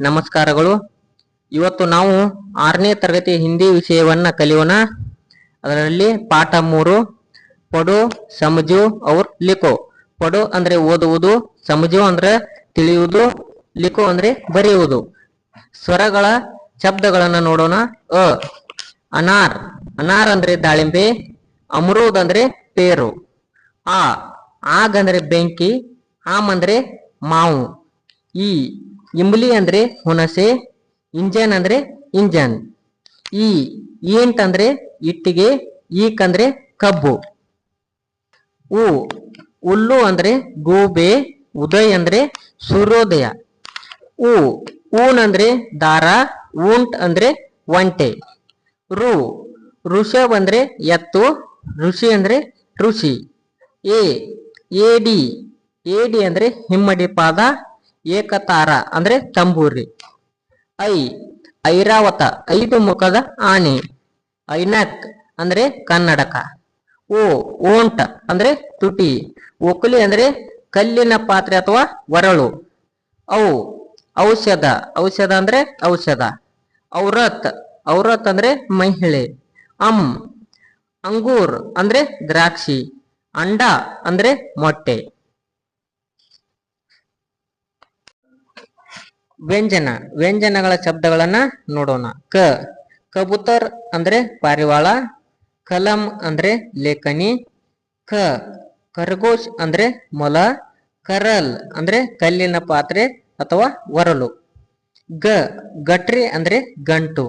ನಮಸ್ಕಾರಗಳು. ಇವತ್ತು ನಾವು ಆರನೇ ತರಗತಿ ಹಿಂದಿ ವಿಷಯವನ್ನ ಕಲಿಯೋಣ. ಅದರಲ್ಲಿ ಪಾಠ ಮೂರು, ಪಡು, ಸಮಜು ಅವ್ರ ಲಿಖೋ. ಪಡು ಅಂದ್ರೆ ಓದುವುದು, ಸಮಜು ಅಂದ್ರೆ ತಿಳಿಯುವುದು, ಲಿಖೋ ಅಂದ್ರೆ ಬರೆಯುವುದು. ಸ್ವರಗಳ ಶಬ್ದಗಳನ್ನ ನೋಡೋಣ. ಅ, ಅನಾರ್. ಅನಾರ್ ಅಂದ್ರೆ ದಾಳಿಂಬೆ. ಅಮರೂದ್ ಅಂದ್ರೆ ಪೇರು. ಆ, ಆಗ್ ಅಂದ್ರೆ ಬೆಂಕಿ. ಆಮ್ ಅಂದ್ರೆ ಮಾವು. ಈ ಇಂಬ್ಲಿ ಅಂದ್ರೆ ಹುಣಸೆ, ಇಂಜನ್ ಅಂದ್ರೆ ಇಂಜನ್. ಈ ಈಂಟ್ ಅಂದ್ರೆ ಇಟ್ಟಿಗೆ, ಈಕ್ ಅಂದ್ರೆ ಕಬ್ಬು. ಉ, ಉಲ್ಲು ಅಂದ್ರೆ ಗೂಬೆ, ಉದಯ್ ಅಂದ್ರೆ ಸೂರ್ಯೋದಯ. ಉ, ಊನ್ ಅಂದ್ರೆ ದಾರ, ಊಂಟ್ ಅಂದ್ರೆ ಒಂಟೆ. ರು ಋಷಭ್ ಅಂದ್ರೆ ಎತ್ತು, ಋಷಿ ಅಂದ್ರೆ ಋಷಿ. ಎ ಎಡಿ ಎಡಿ ಅಂದ್ರೆ ಹಿಮ್ಮಡಿ ಪಾದ ಏಕತಾರ ಅಂದ್ರೆ ತಂಬೂರಿ. ಐ, ಐರಾವತ, ಐದು ಮುಖದ ಆನೆ. ಐನಕ್ ಅಂದ್ರೆ ಕನ್ನಡಕ. ಓ, ಓಂಟ ಅಂದ್ರೆ ತುಟಿ. ಒಕಲಿ ಅಂದ್ರೆ ಕಲ್ಲಿನ ಪಾತ್ರೆ ಅಥವಾ ಒರಳು. ಔ, ಔಷಧ. ಔಷಧ ಅಂದ್ರೆ ಔಷಧ. ಔರತ್ ಔರತ್ ಅಂದ್ರೆ ಮಹಿಳೆ. ಅಂ, ಅಂಗೂರ್ ಅಂದ್ರೆ ದ್ರಾಕ್ಷಿ. ಅಂಡ ಅಂದ್ರೆ ಮೊಟ್ಟೆ. ವ್ಯಂಜನ, ವ್ಯಂಜನಗಳ ಶಬ್ದಗಳನ್ನ ನೋಡೋಣ. ಕ, ಕಬೂತರ್ ಅಂದ್ರೆ ಪಾರಿವಾಳ, ಕಲಂ ಅಂದ್ರೆ ಲೇಖನಿ, ಕ ಖರ್ಗೋಶ್ ಅಂದ್ರೆ ಮೊಲ, ಕರಲ್ ಅಂದ್ರೆ ಕಲ್ಲಿನ ಪಾತ್ರೆ ಅಥವಾ ಒರಲು. ಗ, ಗಟ್ರಿ ಅಂದ್ರೆ ಗಂಟು,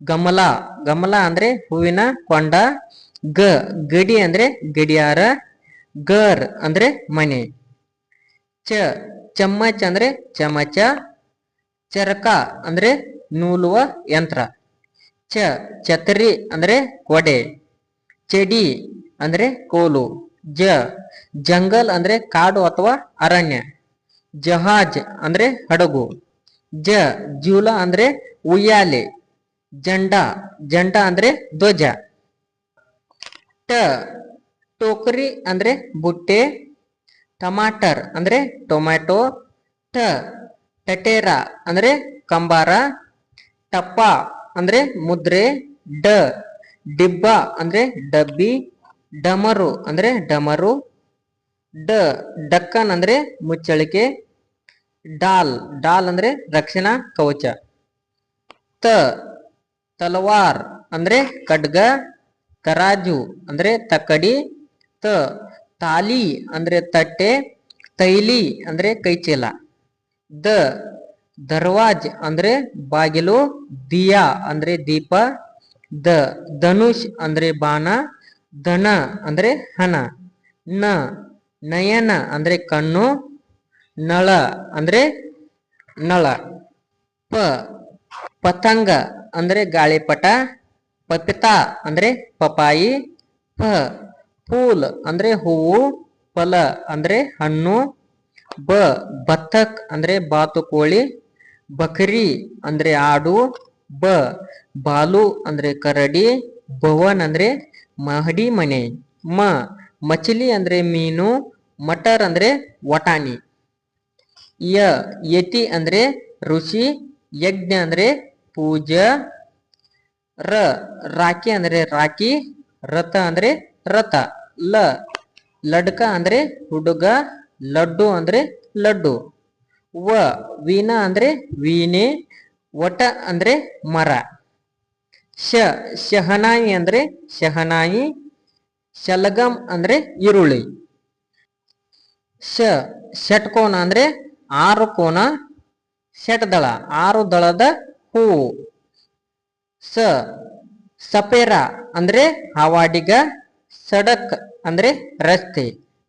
ಗಮಲ ಗಮಲ ಅಂದ್ರೆ ಹೂವಿನ ಕೊಂಡ, ಗ, ಗಡಿ ಅಂದ್ರೆ ಗಡಿಯಾರ, ಗರ್ ಅಂದ್ರೆ ಮನೆ. ಚ ಚಮ್ಮಚ್ ಅಂದ್ರೆ ಚಮಚ ಚರಕ ಅಂದ್ರೆ ನೂಲುವ ಯಂತ್ರ. ಚ, ಛತ್ರಿ ಅಂದ್ರೆ ಕೊಡೆ ಚೆಡಿ ಅಂದ್ರೆ ಕೋಲು. ಜ, ಜಂಗಲ್ ಅಂದ್ರೆ ಕಾಡು ಅಥವಾ ಅರಣ್ಯ. ಜಹಾಜ್ ಅಂದ್ರೆ ಹಡಗು. ಜ, ಜೂಲ ಅಂದ್ರೆ ಉಯ್ಯಾಲೆ. ಜಂಡ ಜಂಡ ಅಂದ್ರೆ ಧ್ವಜ. ಟ, ಟೋಕರಿ ಅಂದ್ರೆ ಬುಟ್ಟೆ. ಟಮಾಟರ್ ಅಂದ್ರೆ ಟೊಮ್ಯಾಟೊ. ಟ ಟಟೇರ ಅಂದ್ರೆ ಕಂಬಾರ, ಟಪ್ಪ ಅಂದ್ರೆ ಮುದ್ರೆ, ಡ ಡಿಬ್ಬ ಅಂದ್ರೆ ಡಬ್ಬಿ, ಡಮರು ಅಂದ್ರೆ ಡಮರು, ಡ ಡಕ್ಕನ್ ಅಂದ್ರೆ ಮುಚ್ಚಳಿಕೆ, ಡಾಲ್ ಡಾಲ್ ಅಂದ್ರೆ ರಕ್ಷಣಾ ಕವಚ, ತ ತಲವಾರ್ ಅಂದ್ರೆ ಖಡ್ಗ ತರಾಜು ಅಂದ್ರೆ ತಕ್ಕಡಿ, ತ ತಾಲಿ ಅಂದ್ರೆ ತಟ್ಟೆ, ತೈಲಿ ಅಂದ್ರೆ ಕೈಚೀಲ. ದ ದರ್ವಾಜ್ ಅಂದ್ರೆ ಬಾಗಿಲು, ದಿಯಾ ಅಂದ್ರೆ ದೀಪ, ದ ಧನುಷ್ ಅಂದ್ರೆ ಬಾಣ, ಧನ ಅಂದ್ರೆ ಹಣ, ನ ನಯನ ಅಂದ್ರೆ ಕಣ್ಣು, ನಳ ಅಂದ್ರೆ ನಳ, ಪ ಪತಂಗ ಅಂದ್ರೆ ಗಾಳಿಪಟ, ಪಪಿತಾ ಅಂದ್ರೆ ಪಪಾಯಿ, ಪ ಫೂಲ್ ಅಂದ್ರೆ ಹೂವು ಫಲ ಅಂದ್ರೆ ಹಣ್ಣು ಬ ಬತ್ತಕ್ ಅಂದ್ರೆ ಬಾತುಕೋಳಿ ಬಕರಿ ಅಂದ್ರೆ ಆಡು, ಬ ಬಾಲು ಅಂದ್ರೆ ಕರಡಿ ಭವನ್ ಅಂದ್ರೆ ಮಹಡಿ ಮನೆ, ಮ ಮಚಲಿ ಅಂದ್ರೆ ಮೀನು, ಮಟರ್ ಅಂದ್ರೆ ವಟಾಣಿ. ಯ ಯತಿ ಅಂದ್ರೆ ಋಷಿ, ಯಜ್ಞ ಅಂದ್ರೆ ಪೂಜಾ, ರ ರಾಕಿ ಅಂದ್ರೆ ರಾಕಿ ರಥ ಅಂದ್ರೆ ರಥ, ಲ ಲಡ್ಕ ಅಂದ್ರೆ ಹುಡುಗ ಲಡ್ಡು ಅಂದ್ರೆ ಲಡ್ಡು. ವ ವೀಣಾ ಅಂದ್ರೆ ವೀಣೆ, ವಟ ಅಂದ್ರೆ ಮರ. ಶ ಶಹನಾಯಿ ಅಂದ್ರೆ ಶಹನಾಯಿ, ಶಲಗಂ ಅಂದ್ರೆ ಈರುಳ್ಳಿ. ಶ ಷಟ್ಕೋನ ಅಂದ್ರೆ ಆರು ಕೋನ ಷಟ್ದಳ ಆರು ದಳದ ಹೂವು. ಸ ಸಪೇರ ಅಂದ್ರೆ ಹಾವಾಡಿಗ, ಸಡಕ್ ಅಂದ್ರೆ ರಸ್ತೆ.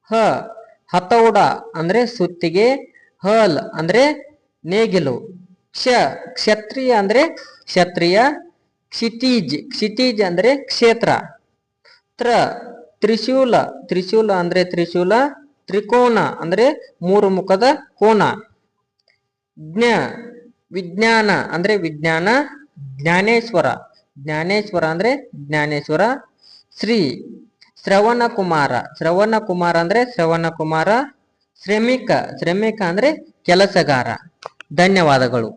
ಹ ಹತೌಡ ಅಂದ್ರೆ ಸುತ್ತಿಗೆ, ಹಲ್ ಅಂದ್ರೆ ನೇಗಿಲು, ಕ್ಷ ಕ್ಷತ್ರಿಯ ಅಂದ್ರೆ ಕ್ಷತ್ರಿಯ, ಕ್ಷಿತೀಜ್ ಕ್ಷಿತೀಜ್ ಅಂದ್ರೆ ಕ್ಷೇತ್ರ. ತ್ರ ತ್ರಿಶೂಲ ತ್ರಿಶೂಲ ಅಂದ್ರೆ ತ್ರಿಶೂಲ, ತ್ರಿಕೋನ ಅಂದ್ರೆ ಮೂರು ಮುಖದ ಕೋನ. ಜ್ಞ ವಿಜ್ಞಾನ ಅಂದ್ರೆ ವಿಜ್ಞಾನ, ಜ್ಞಾನೇಶ್ವರ ಜ್ಞಾನೇಶ್ವರ ಅಂದ್ರೆ ಜ್ಞಾನೇಶ್ವರ. ಶ್ರೀ ಶ್ರವಣ ಕುಮಾರ ಶ್ರವಣ ಕುಮಾರ ಅಂದ್ರೆ ಶ್ರವಣ ಕುಮಾರ ಶ್ರಮಿಕ. ಶ್ರಮಿಕ ಅಂದ್ರೆ ಕೆಲಸಗಾರ. ಧನ್ಯವಾದಗಳು.